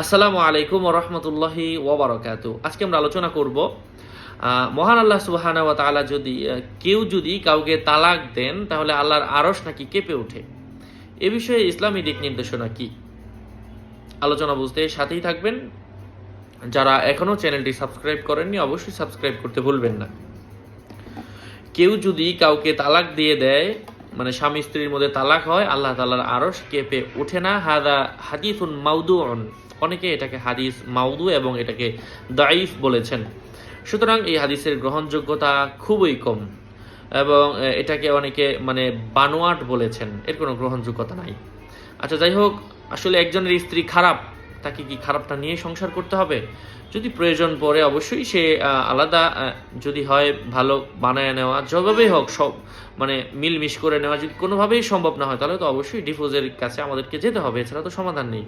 আসসালামু আলাইকুম রহমতুল্লাহি ওবরাকাতু আজকে আমরা আলোচনা করব মহান আল্লাহ সুবাহানা ওয়া তাআলা যদি কেউ যদি কাউকে তালাক দেন, তাহলে আল্লাহর আরস নাকি কেঁপে ওঠে? এ বিষয়ে ইসলামী দিক নির্দেশনা কি? আলোচনা বুঝতে সাথেই থাকবেন। যারা এখনও চ্যানেলটি সাবস্ক্রাইব করেননি, অবশ্যই সাবস্ক্রাইব করতে ভুলবেন না। কেউ যদি কাউকে তালাক দিয়ে দেয় মানে স্বামী স্ত্রীর মধ্যে তালাক হয়, আল্লাহ তালার আরস কেঁপে ওঠে না। হাদা হাদিফুন মাউদু অনেকে এটাকে হাদিস মাউদু এবং এটাকে দাইফ বলেছেন। সুতরাং এই হাদিসের গ্রহণযোগ্যতা খুবই কম এবং এটাকে অনেকে মানে বানোয়াট বলেছেন। এর কোনো গ্রহণযোগ্যতা নাই। আচ্ছা যাই হোক, আসলে একজনের স্ত্রী খারাপ, তাকে কি খারাপটা নিয়ে সংসার করতে হবে? যদি প্রয়োজন পড়ে অবশ্যই সে আলাদা যদি হয় ভালো বানায় নেওয়া, যেভাবেই হোক, সব মানে মিলমিশ করে নেওয়া যদি কোনোভাবেই সম্ভব না হয়, তাহলে তো অবশ্যই ডিফোজের কাছে আমাদেরকে যেতে হবে, এছাড়া তো সমাধান নেই।